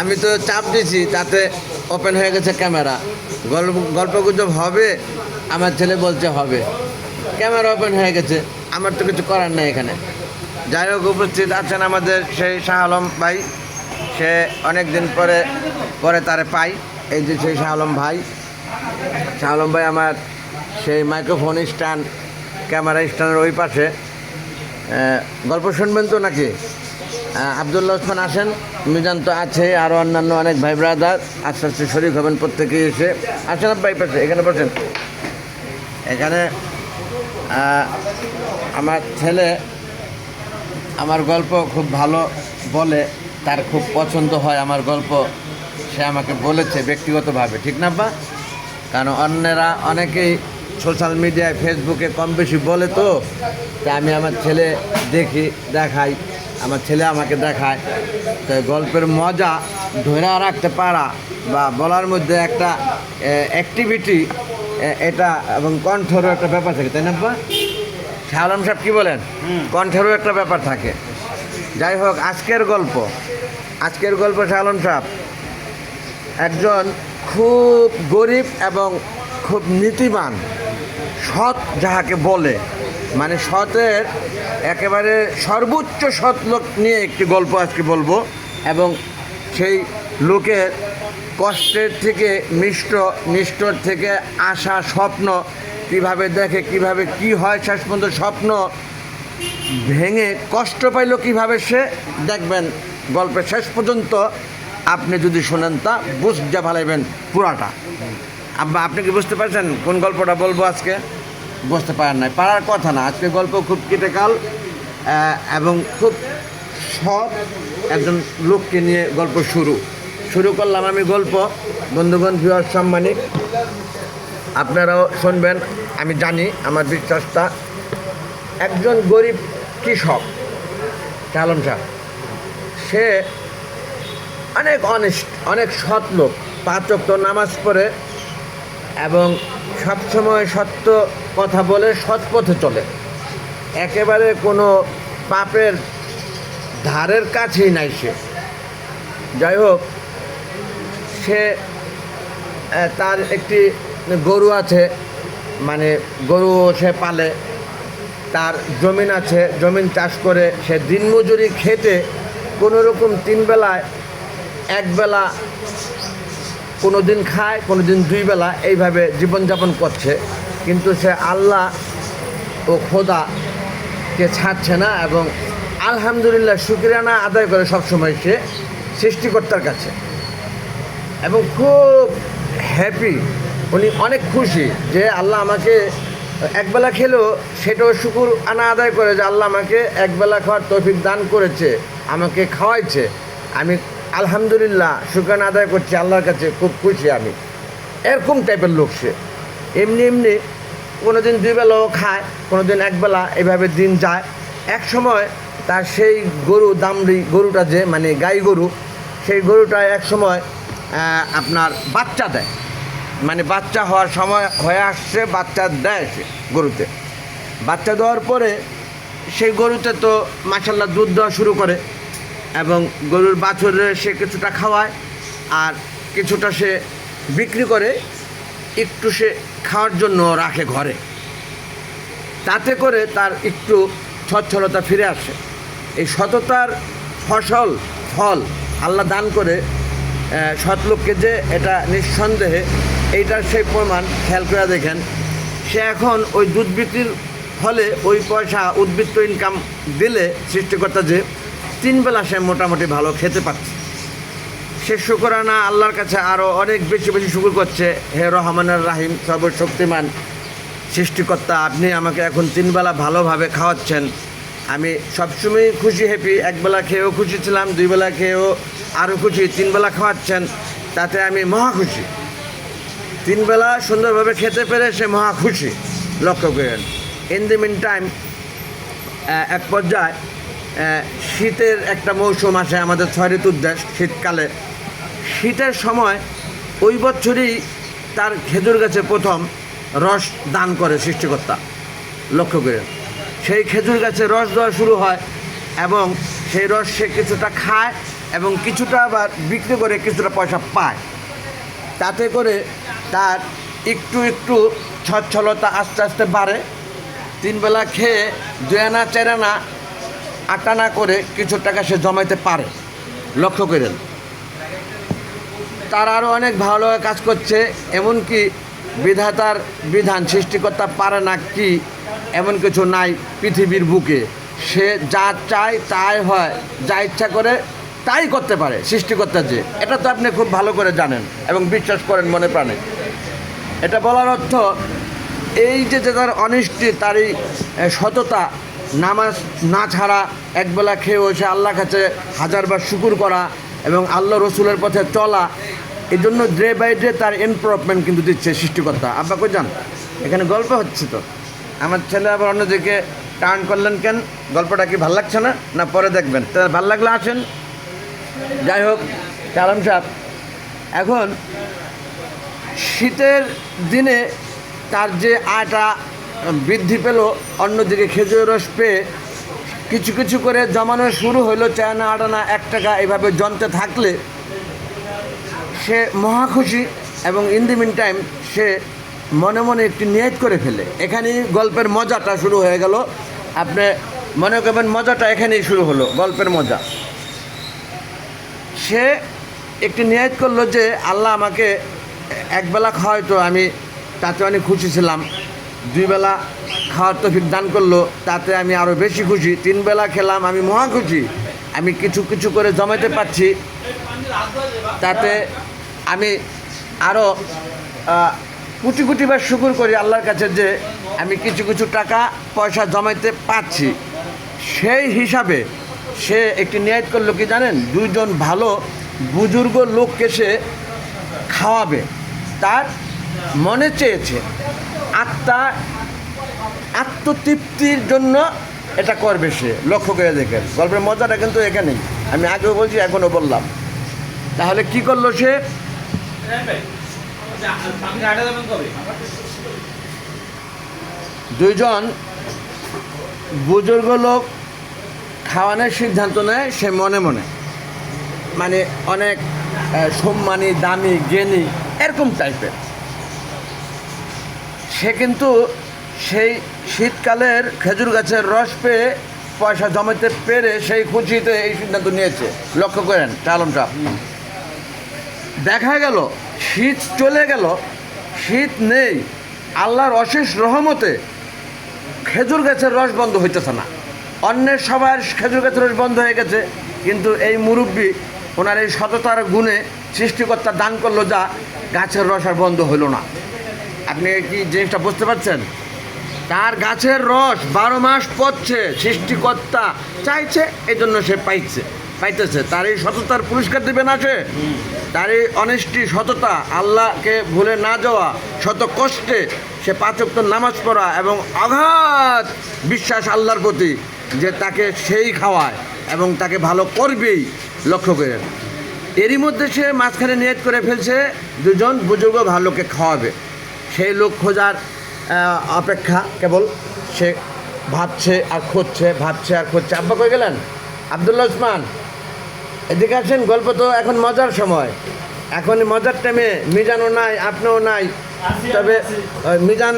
আমি তো চাপ দিছি তাতে ওপেন হয়ে গেছে ক্যামেরা। গল্প গল্প গুজব হবে, আমার ছেলে বলছে হবে। ক্যামেরা ওপেন হয়ে গেছে, আমার তো কিছু করার নেই এখানে। যাই হোক, উপস্থিত আছেন আমাদের সেই শাহ আলম ভাই। সে অনেক দিন পরে পরে তারে পাই। এই যে সেই শাহ আলম ভাই। শাহ আলম ভাই আমার সেই মাইক্রোফোন স্ট্যান্ড ক্যামেরা স্ট্যান্ডের ওই পাশে। গল্প শুনবেন তো নাকি? আবদুল্লাহ ওসমান আসেন, মিজান তো আছে আরও অন্যান্য অনেক ভাই ব্রাদার আস্তে আস্তে শরীর হবেন প্রত্যেকেই এসে। আসেন ভাই পাশে, এখানে বসেন। এখানে আমার ছেলে আমার গল্প খুব ভালো বলে, তার খুব পছন্দ হয় আমার গল্প। সে আমাকে বলেছে ব্যক্তিগতভাবে, ঠিক না বা কারণ অন্যেরা অনেকেই সোশ্যাল মিডিয়ায় ফেসবুকে কম বেশি বলে তো তা আমি আমার ছেলে দেখি দেখাই আমার ছেলে আমাকে দেখায়। তো গল্পের মজা ধরে রাখতে পারা বা বলার মধ্যে একটা অ্যাক্টিভিটি এটা এবং কণ্ঠরও একটা ব্যাপার থাকে তাই না বা শাহরাম সাহেব কি বলেন? কণ্ঠেরও একটা ব্যাপার থাকে। যাই হোক আজকের গল্প আজকের গল্প শাহরাম সাহেব একজন খুব গরিব এবং খুব নীতিবান সৎ যাহাকে বলে মানে সতের একেবারে সর্বোচ্চ সৎ লোক নিয়ে একটি গল্প আজকে বলব এবং সেই লোকের কষ্টের থেকে মিষ্ট নিষ্ঠর থেকে আশা, স্বপ্ন কীভাবে দেখে, কীভাবে কি হয় শেষ পর্যন্ত স্বপ্ন ভেঙে কষ্ট পাইল কীভাবে সে, দেখবেন গল্পের শেষ পর্যন্ত আপনি যদি শোনেন তা বুঝতে ভালাইবেন পুরাটা। আপনি কি বুঝতে পারছেন কোন গল্পটা বলব আজকে? বুঝতে পারেন নাই। পারার কথা না। আজকে গল্প খুব ক্রিটিক্যাল এবং খুব সৎ একজন লোককে নিয়ে গল্প শুরু। শুরু করলাম আমি গল্প। বন্ধুগণ ভিউয়ার সম্মানিক, আপনারাও শুনবেন, আমি জানি আমার বিশ্বাসটা। একজন গরিব কৃষক চালন সাহ, সে অনেক অনেস্ট অনেক সৎ লোক। পাঁচক তো নামাজ পড়ে এবং সবসময় সত্য কথা বলে সৎ পথে চলে। একেবারে কোনো পাপের ধারের কাছেই নাই সে। যাই হোক, সে তার একটি গরু আছে মানে গরু সে পালে, তার জমিন আছে, জমিন চাষ করে সে দিনমজুরি খেতে কোনো রকম তিন বেলায়, এক বেলা কোনো দিন খায় কোনো দিন দুই বেলা, এইভাবে জীবনযাপন করছে। কিন্তু সে আল্লাহ ও খোদাকে ছাড়ছে না এবং আলহামদুলিল্লাহ শুক্রিয়ানা আদায় করে সবসময় সে সৃষ্টিকর্তার কাছে। এবং খুব হ্যাপি উনি অনেক খুশি যে আল্লাহ আমাকে একবেলা খেলেও সেটাও শুকুর আনা আদায় করে যে আল্লাহ আমাকে একবেলা খাওয়ার তৌফিক দান করেছে, আমাকে খাওয়াইছে। আমি আলহামদুলিল্লাহ শুক্রানা আদায় করছি, আল্লাহর কাছে খুব খুশি আমি। এরকম টাইপের লোক সে। এমনি এমনি কোনো দিন দুই বেলাও খায় কোনো দিন একবেলা এভাবে দিন যায়। এক সময় তার সেই গরু দামড়ি গরুটা যে মানে গাই গরু, সেই গরুটা এক সময় আপনার বাচ্চা দেয়। মানে বাচ্চা হওয়ার সময় হয়ে আসছে, বাচ্চা দেয় সে গরুতে। বাচ্চা দেওয়ার পরে সেই গরুতে তো মাসাল্লাহ দুধ দেওয়া শুরু করে এবং গরুর বাছুরে সে কিছুটা খাওয়ায় আর কিছুটা সে বিক্রি করে। একটু সে খাওয়ার জন্য রাখে ঘরে। তাতে করে তার একটু সচ্ছলতা ফিরে আসে। এই সততার ফসল, ফল আল্লাহ দান করে সৎ লোককে যে এটা নিঃসন্দেহে, এইটার সেই প্রমাণ খেয়াল করে দেখেন, সে এখন ওই দুধ বিক্রির ফলে ওই পয়সা উদ্বৃত্ত ইনকাম দিলে সৃষ্টিকর্তা যে তিন বেলা সে মোটামুটি ভালো খেতে পাচ্ছে সে শুকরানা আল্লাহর কাছে আরও অনেক বেশি বেশি শুকুর করছে। হে রহমানের রাহিম, সর্বশক্তিমান সৃষ্টিকর্তা, আপনি আমাকে এখন তিনবেলা ভালোভাবে খাওয়াচ্ছেন। আমি সবসময় খুশি হ্যাপি একবেলা খেয়েও খুশি ছিলাম দুই বেলা খেয়েও আরও খুশি, তিনবেলা খাওয়াচ্ছেন, তাতে আমি মহা খুশি। তিনবেলা সুন্দরভাবে খেতে পেরে সে মহা খুশি, লক্ষ্য করেন। ইন দি মিন টাইম এক পর্যায়ে শীতের একটা মৌসুম আসে আমাদের ছয় ঋতুর দেশ, শীতকালে। শীতের সময় ওই বছরই তার খেজুর গাছে প্রথম রস দান করে সৃষ্টিকর্তা। লক্ষ্য করে। সেই খেজুর গাছে রস দেওয়া শুরু হয় এবং সেই রস সে কিছুটা খায় এবং কিছুটা আবার বিক্রি করে কিছুটা পয়সা পায়। তাতে করে তার একটু একটু সচ্ছলতা আস্তে আস্তে বাড়ে। তিনবেলা খেয়ে দুয়ানা চেরানা আটানা করে কিছু টাকা সে জমাইতে পারে। লক্ষ্য করেন। তার আরও অনেক ভালো কাজ করছে, এমনকি বিধাতার বিধান সৃষ্টিকর্তা পারে না কি, এমন কিছু নাই পৃথিবীর বুকে। সে যা চায় তাই হয়, যা ইচ্ছা করে তাই করতে পারে সৃষ্টিকর্তা যে। এটা তো আপনি খুব ভালো করে জানেন এবং বিশ্বাস করেন মনে প্রাণে। এটা বলার অর্থ, এই যে যে তার অনিষ্টি তার এই সততা, নামাজ না ছাড়া একবেলা খেয়ে সে আল্লাহ কাছে হাজারবার শুকুর করা এবং আল্লাহ রসুলের পথে চলা এই জন্য ডে বাই ডে তার ইমপ্রুভমেন্ট কিন্তু দিচ্ছে সৃষ্টিকর্তা। আব্বা কই যান? এখানে গল্প হচ্ছে তো। আমার ছেলে আবার অন্যদিকে টার্ন করলেন কেন? গল্পটা কি ভালো লাগছে না? না পরে দেখবেন। তা ভালো লাগলে আসেন। যাই হোক কালাম সাহেব। এখন শীতের দিনে তার যে আয়টা বৃদ্ধি পেল, অন্যদিকে খেজুর রস পেয়ে কিছু কিছু করে জমানো শুরু হলো চায়না আটানা এক টাকা, এভাবে জমতে থাকলে সে মহা খুশি এবং ইন দি মিন টাইম সে মনে মনে একটি নিয়ত করে ফেলে। এখানেই গল্পের মজাটা শুরু হয়ে গেল। আপনি মনে করবেন মজাটা এখানেই শুরু হলো, গল্পের মজা। সে একটি নিয়ত করল যে, আল্লাহ আমাকে একবেলা খাওয়াইতো, আমি তাতে অনেক খুশি ছিলাম। দুই বেলা খাওয়ার তফিক দান করল, তাতে আমি আরও বেশি খুশি। তিন বেলা খেলাম, আমি মহা খুশি। আমি কিছু কিছু করে জমাতে পারছি। তাতে আমি আরও কোটি কোটি বার শুকুর করি আল্লাহর কাছে যে আমি কিছু কিছু টাকা, পয়সা জমাইতে পারছি। সেই হিসাবে সে একটি নিয়ত করল কি জানেন? দুইজন ভালো, বুজুর্গ লোককে সে খাওয়াবে। তার মনে চেয়েছে। আত্মা আত্মতৃপ্তির জন্য এটা করবে সে। লক্ষ্য করে দেখেন। গল্পের মজাটা কিন্তু এখানেই। আমি আগেও বলছি, এখনও বললাম। তাহলে কি করল সে? দুইজন বুজুর্গ লোক খাওয়ানোর সিদ্ধান্ত নেয়, সে মনে মনে। মানে অনেক সম্মানী, দামি, জ্ঞানী, এরকম টাইপের সে কিন্তু সেই শীতকালের খেজুর গাছের রস পেয়ে পয়সা জমাতে পেরে সেই খুশিতে এই সিদ্ধান্ত নিয়েছে। লক্ষ্য করেন চালন সাহেব। দেখা গেল শীত চলে গেল শীত নেই আল্লাহর অশেষ রহমতে খেজুর গাছের রস বন্ধ হইতেছে না। অন্যের সবার খেজুর গাছের রস বন্ধ হয়ে গেছে কিন্তু এই মুরব্বী ওনার এই সততার গুণে সৃষ্টিকর্তা দান করল যা গাছের রস আর বন্ধ হলো না। আপনি কি জিনিসটা বুঝতে পারছেন? তার গাছের রস বারো মাস পড়ছে, সৃষ্টিকর্তা চাইছে এই জন্য সে পাইছে, পাইতেছে। তার এই সততার পুরস্কার দেবে না সে তার এই অনেস্টি সততা, আল্লাহকে ভুলে না যাওয়া, শত কষ্টে সে পাঁচক্ত নামাজ পড়া এবং অগাধ বিশ্বাস আল্লাহর প্রতি যে তাকে সেই খাওয়ায় এবং তাকে ভালো করবেই, লক্ষ্য করে। এরই মধ্যে সে মাঝখানে নিয়ত করে ফেলছে, দুজন বুজুর্গ ভালোকে খাওয়াবে। সেই লোক খোঁজার অপেক্ষা কেবল সে ভাবছে আর খুঁজছে, ভাবছে আর খুঁজছে। আব্বা কই গেলেন? আবদুল্লা ওসমান, এদিকে আসেন, গল্প তো এখন মজার সময়। এখন মজার টাইমে মিজানও নাই, আপনিও নাই। তবে মিজান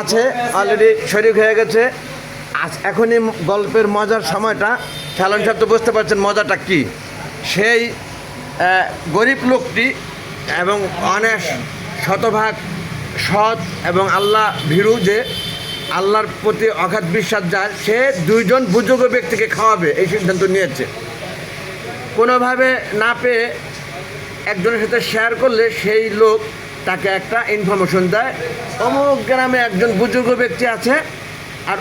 আছে অলরেডি শরীর হয়ে গেছে। আজ এখনই গল্পের মজার সময়টা। শালন সাহেব তো বুঝতে পারছেন মজাটা কি। সেই গরিব লোকটি এবং অনেক শতভাগ সৎ এবং আল্লাহ ভীরু যে আল্লাহর প্রতি অগাধ বিশ্বাস যার সে দুইজন বুজুর্গ ব্যক্তিকে খাওয়াবে, এই সিদ্ধান্ত নিয়েছে। কোনোভাবে না পেয়ে একজনের সাথে শেয়ার করলে সেই লোক তাকে একটা ইনফরমেশন দেয়। অমুক গ্রামে একজন বুজুর্গ ব্যক্তি আছে আর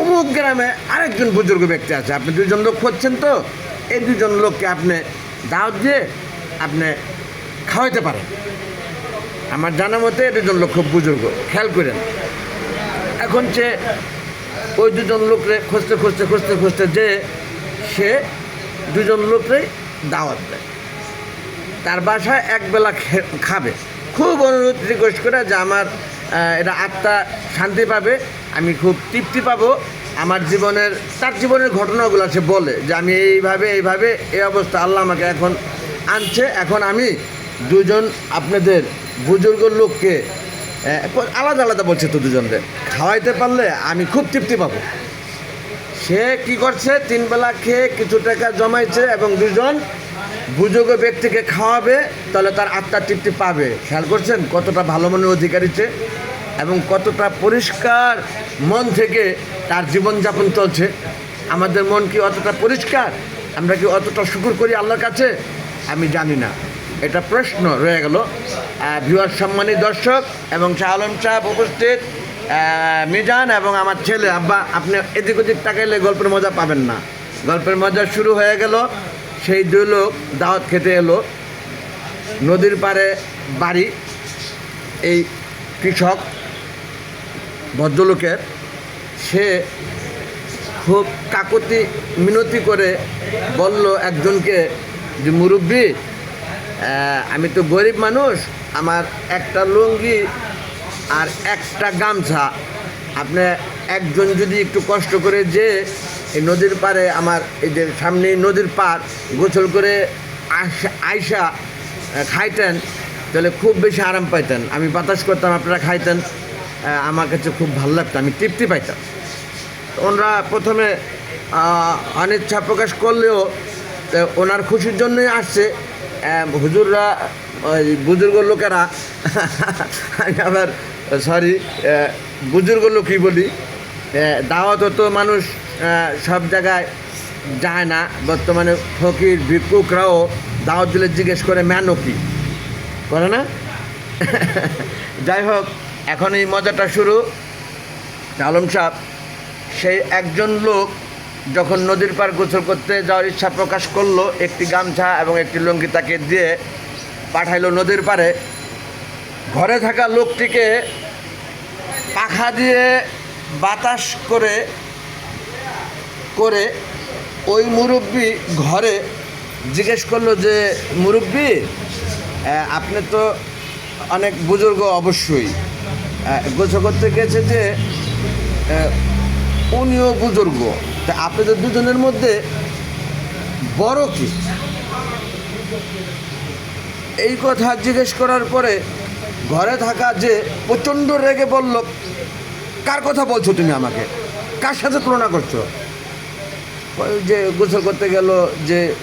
অমুক গ্রামে আরেকজন বুজুর্গ ব্যক্তি আছে। আপনি দুজন লোক খুঁজছেন তো, এই দুজন লোককে আপনি দাওয়াত দিয়ে আপনি খাওয়াইতে পারেন। আমার জানা মতে দুজন লোক খুব বুজুর্গ। খেয়াল করেন। এখন সে ওই দুজন লোকরে খুঁজতে খুঁজতে খুঁজতে খুঁজতে যে সে দুজন লোকরে দাওয়াত দেয়। তার বাসায় একবেলা খাবে। খুব অনুরোধ রিকোয়েস্ট করে যে আমার এটা আত্মা শান্তি পাবে, আমি খুব তৃপ্তি পাবো। আমার জীবনের, তার জীবনের ঘটনাগুলো সে বলে যে আমি এইভাবে এইভাবে, এই অবস্থা আল্লাহ আমাকে এখন আনছে। এখন আমি দুজন আপনাদের বুজুর্গ লোককে আলাদা আলাদা বলছে তো দুজনকে। খাওয়াইতে পারলে আমি খুব তৃপ্তি পাবো। সে কি করছে? তিন বেলা খেয়ে কিছু টাকা জমাইছে এবং দুজন বুজুর্গ ব্যক্তিকে খাওয়াবে, তাহলে তার আত্মার তৃপ্তি পাবে। খেয়াল করছেন? কতটা ভালো মনের অধিকারীছে এবং কতটা পরিষ্কার মন থেকে তার জীবনযাপন চলছে। আমাদের মন কি অতটা পরিষ্কার? আমরা কি অতটা শুকুর করি আল্লাহর কাছে? আমি জানি না। এটা প্রশ্ন রয়ে গেল। ভিউয়ার সম্মানী দর্শক এবং শাহ আলম সাহেব উপস্থিত। মিজান এবং আমার ছেলে, আব্বা, আপনি এদিক ওদিক তাকাইলে গল্পের মজা পাবেন না। গল্পের মজা শুরু হয়ে গেল। সেই দুই লোক দাওয়াত খেতে এলো। নদীর পাড়ে বাড়ি। এই কৃষক, ভদ্রলোকের। সে খুব কাকতি মিনতি করে বলল একজনকে, যে মুরব্বী আমি তো গরিব মানুষ, আমার একটা লুঙ্গি আর একটা গামছা। আপনি একজন যদি একটু কষ্ট করে যে এই নদীর পাড়ে আমার এই যে সামনে নদীর পার গোসল করে আইসা খাইতেন, তাহলে খুব বেশি আরাম পাইতেন। আমি বাতাস করতাম, আপনারা খাইতেন আমার কাছে খুব ভালো লাগতো, আমি তৃপ্তি পাইতাম। ওনারা প্রথমে অনিচ্ছা প্রকাশ করলেও ওনার খুশির জন্যই আসছে। হুজুররা, ওই বুজুর্গ লোকেরা, আমি আবার সরি বুজুর্গ লোকই বলি দাওয়াত তো মানুষ সব জায়গায় যায় না। বর্তমানে ফকির, ভিক্ষুকরাও দাওয়াত দিলে জিজ্ঞেস করে, ম্যানো কি? করে না? যাই হোক, এখন এই মজাটা শুরু। আলম সাহেব, সেই একজন লোক যখন নদীর পার গোসল করতে যাওয়ার ইচ্ছা প্রকাশ করল, একটি গামছা এবং একটি লুঙ্গি তাকে দিয়ে পাঠাইলো নদীর পারে ঘরে থাকা লোকটিকে পাখা দিয়ে বাতাস করে করে ওই মুরব্বি ঘরে জিজ্ঞেস করল যে, মুরব্বি আপনি তো অনেক বুজুর্গ অবশ্যই। গোসল করতে গেছে যে উনিও বুজুর্গ। তা আপনাদের দুজনের মধ্যে বড় কি? এই কথা জিজ্ঞেস করার পরে ঘরে থাকা যে প্রচণ্ড রেগে বলল, কার কথা বলছো তুমি আমাকে? কার সাথে তুলনা করছ? যে গোসল করতে গেল যে,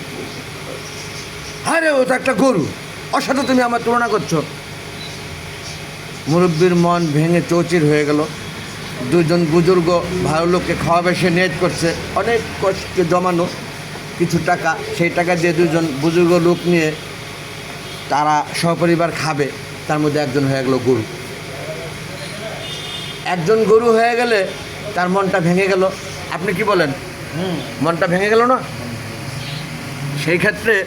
আরে, ও তো একটা গরু, ওর সাথে তুমি আমার তুলনা করছ? মুরব্বীর মন ভেঙে চৌচির হয়ে গেল। দুজন বুজুর্গ ভালো লোককে খাওয়াবে সে নিয়ত করছে। অনেক কষ্টে জমানো কিছু টাকা সেই টাকা দিয়ে দুজন বুজুর্গ লোক নিয়ে তারা সপরিবার খাবে। তার মধ্যে একজন হয়ে গেল গরু। একজন গরু হয়ে গেলে তার মনটা ভেঙে গেল। আপনি কি বলেন? মনটা ভেঙে গেল না? সেই ক্ষেত্রে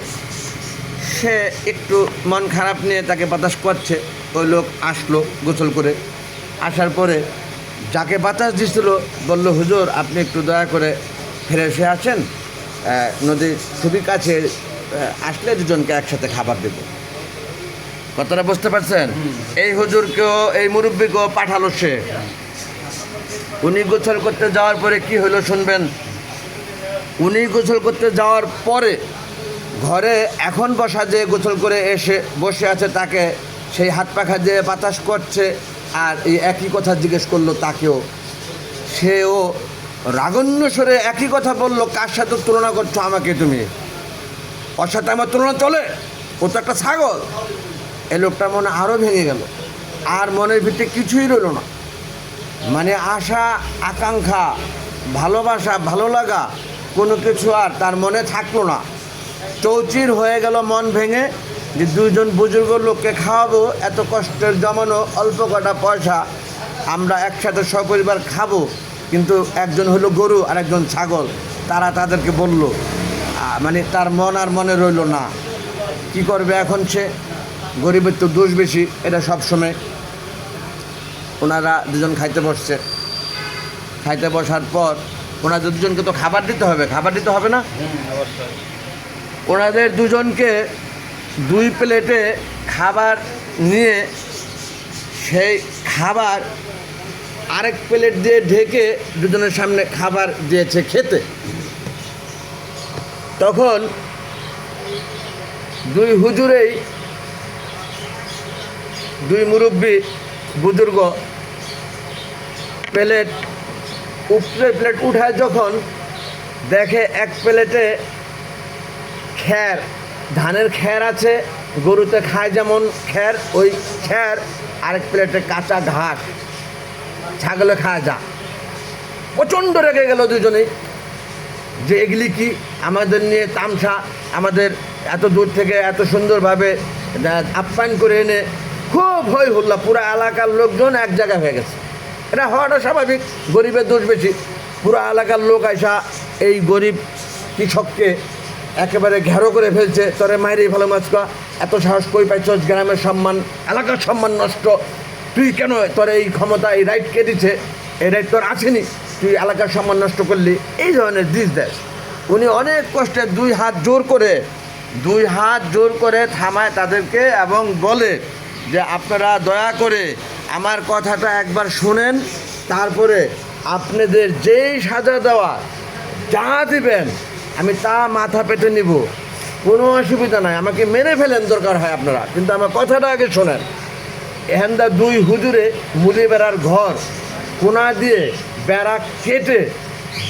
সে একটু মন খারাপ নিয়ে তাকে বাতাস করছে। ওই লোক আসলো গোসল করে। আসার পরে যাকে বাতাস দিছিল বলল হুজুর আপনি একটু দয়া করে ফিরে এসে আছেন আহ, নদীর খুবই কাছে আসলে দুজনকে একসাথে খাবার দেব। কথাটা বুঝতে পারছেন? এই হুজুরকেও এই মুরব্বীকেও পাঠালো সে। উনি গোসল করতে যাওয়ার পরে কি হলো শুনবেন? উনি গোসল করতে যাওয়ার পরে ঘরে এখন বসা যে গোসল করে এসে বসে আছে তাকে সেই হাত পাখা দিয়ে বাতাস করছে। আর এই একই কথা জিজ্ঞেস করল তাকেও। সেও রাগন্য স্বরে একই কথা বলল, কার সাথে তুলনা করছ আমাকে তুমি? ওর সাথে আমার তুলনা চলে? ও তো একটা ছাগল। এই লোকটা মনে আরও ভেঙে গেল। আর মনের ভিতরে কিছুই রইল না। মানে আশা, আকাঙ্ক্ষা, ভালোবাসা, ভালো লাগা, কোনো কিছু আর তার মনে থাকল না। চৌচির হয়ে গেল মন ভেঙে। যে দুইজন বুজুর্গ লোককে খাওয়াবো এত কষ্টের জমানো অল্প কটা পয়সা আমরা একসাথে সপরিবার খাব। কিন্তু একজন হলো গরু আর একজন ছাগল। তারা তাদেরকে বলল মানে তার মন আর মনে রইল না। কি করবে এখন সে? গরিবের তো দোষ বেশি এটা সবসময়। ওনারা দুজন খাইতে বসছে। খাইতে বসার পর ওনাদের দুজনকে তো খাবার দিতে হবে খাবার দিতে হবে না? ওনাদের দুজনকে দুই প্লেটে খাবার নিয়ে সেই খাবার আরেক প্লেট দিয়ে ঢেকে দুজনের সামনে খাবার দিয়েছে খেতে। তখন দুই হুজুরেই দুই মুরব্বী বুজুর্গ প্লেট উপরে প্লেট উঠায় যখন দেখে এক প্লেটে খ্যার ধানের খ্যার আছে, গরুতে খায় যেমন খ্যার ওই খ্যার আরেক প্লেটে কাঁচা ঘাস। ছাগলে খায় যা। প্রচণ্ড রেগে গেল দুজনেই। যে এগুলি কি আমাদের নিয়ে তামসা, আমাদের এত দূর থেকে এত সুন্দরভাবে আপ্যায়ন করে এনে খুব হই হল্লা, পুরো এলাকার লোকজন এক জায়গায় হয়ে গেছে। এটা হওয়াটা স্বাভাবিক, গরিবের দোষ বেশি। পুরো এলাকার লোক আইসা এই গরিব কৃষককে একেবারে ঘেরো করে ফেলছে। তরে মায়েরই ভালো মাছকা এত সাহস কই পাইছস? গ্রামের সম্মান, এলাকার সম্মান নষ্ট। তুই কেন তোর এই ক্ষমতা, এই রাইট কে দিচ্ছে এই রাইট তোর আসেনি তুই এলাকার সম্মান নষ্ট করলি। এই ধরনের দিস দেশ উনি অনেক কষ্টে দুই হাত জোর করে, দুই হাত জোর করে থামায় তাদেরকে এবং বলে যে, আপনারা দয়া করে আমার কথাটা একবার শুনেন। তারপরে আপনাদের যেই সাজা দেওয়া, যা দিবেন আমি তা মাথা পেতে নিব। কোনো অসুবিধা নাই। আমাকে মেরে ফেলেন দরকার হয় আপনারা। কিন্তু আমার কথাটা আগে শোনেন। এখানটা দুই হুজুরে মুলি বেড়ার ঘর কোনা দিয়ে বেড়া কেটে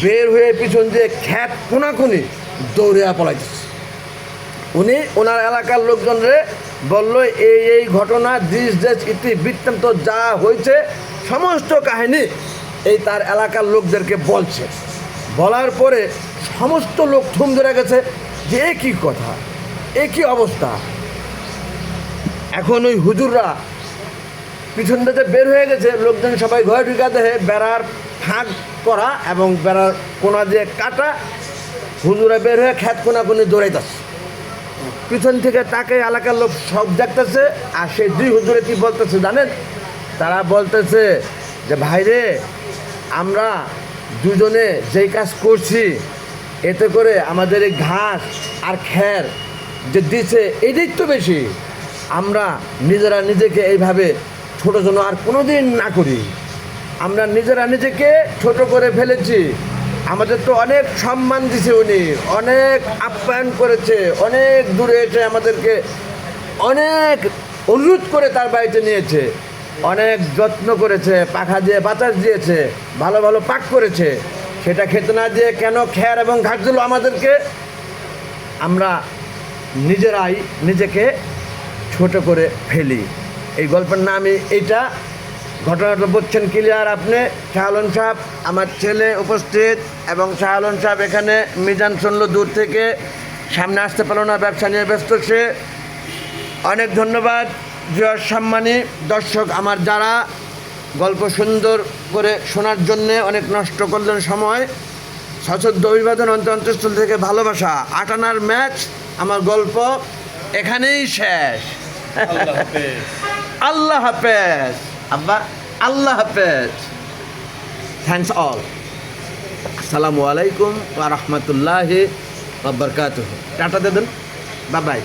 বের হয়ে পিছন দিয়ে খ্যাত কোনাকুনি দৌড়িয়া পলাইতেছে। উনি ওনার এলাকার লোকজনরে বলল, এই এই ঘটনা, দিস, দেশ, ইতি, বৃত্তান্ত যা হয়েছে সমস্ত কাহিনী এই তার এলাকার লোকদেরকে বলছে। বলার পরে সমস্ত লোক থুম ধরে গেছে যে এ কী কথা, এ কী অবস্থা। এখন ওই হুজুররা পিছন থেকে বের হয়ে গেছে, লোকজন সবাই ঘরে ঢুকা দেখে বেড়ার ফাঁক করা এবং বেড়ার কোনা দিয়ে কাটা, হুজুরা বের হয়ে খ্যাত কোনা কোনি দৌড়াইতেছে পিছন থেকে তাকে এলাকার লোক সব দেখতেছে, আর সেই দুই হুজুরে কি বলতেছে জানেন? তারা বলতেছে যে ভাইরে আমরা দুজনে যেই কাজ করছি, এতে করে আমাদের এই ঘাস আর খ্যার যে দিছে এটাই তো বেশি। আমরা নিজেরা নিজেকে এইভাবে ছোটো যেন আর কোনো দিন না করি। আমরা নিজেরা নিজেকে ছোট করে ফেলেছি। আমাদের তো অনেক সম্মান দিছে উনি, অনেক আপ্যায়ন করেছে, অনেক দূরে এসে আমাদেরকে অনেক অনুরোধ করে তার বাড়িতে নিয়েছে। অনেক যত্ন করেছে, পাখা দিয়ে বাতাস দিয়েছে, ভালো ভালো পাক করেছে। সেটা খেতে না দিয়ে কেন খ্যার এবং ঘাস দিল আমাদেরকে? আমরা নিজেরাই নিজেকে ছোট করে ফেলি। এই গল্পের নামই এইটা। ঘটনাটা বলছেন ক্লিয়ার আপনি। শাহালন সাহেব, আমার ছেলে উপস্থিত এবং শাহালন সাহেব এখানে মিজান শুনলো দূর থেকে। সামনে আসতে পারল না, ব্যবসা নিয়ে ব্যস্ত সে। অনেক ধন্যবাদ। জয় সম্মানী দর্শক আমার যারা গল্প সুন্দর করে শোনার জন্যে অনেক নষ্ট করলেন সময় সশব্দ অভিবাদন অন্ত অন্তঃস্থল থেকে ভালোবাসা আটানার ম্যাচ আমার গল্প এখানেই শেষ। আল্লাহ হাফেজ। আব্বা। আল্লাহ হাফেজ। থ্যাংকস অল আসসালামু আলাইকুম ওয়া রাহমাতুল্লাহি ওয়া বারাকাতুহু। টাটা দেবেন বাবাই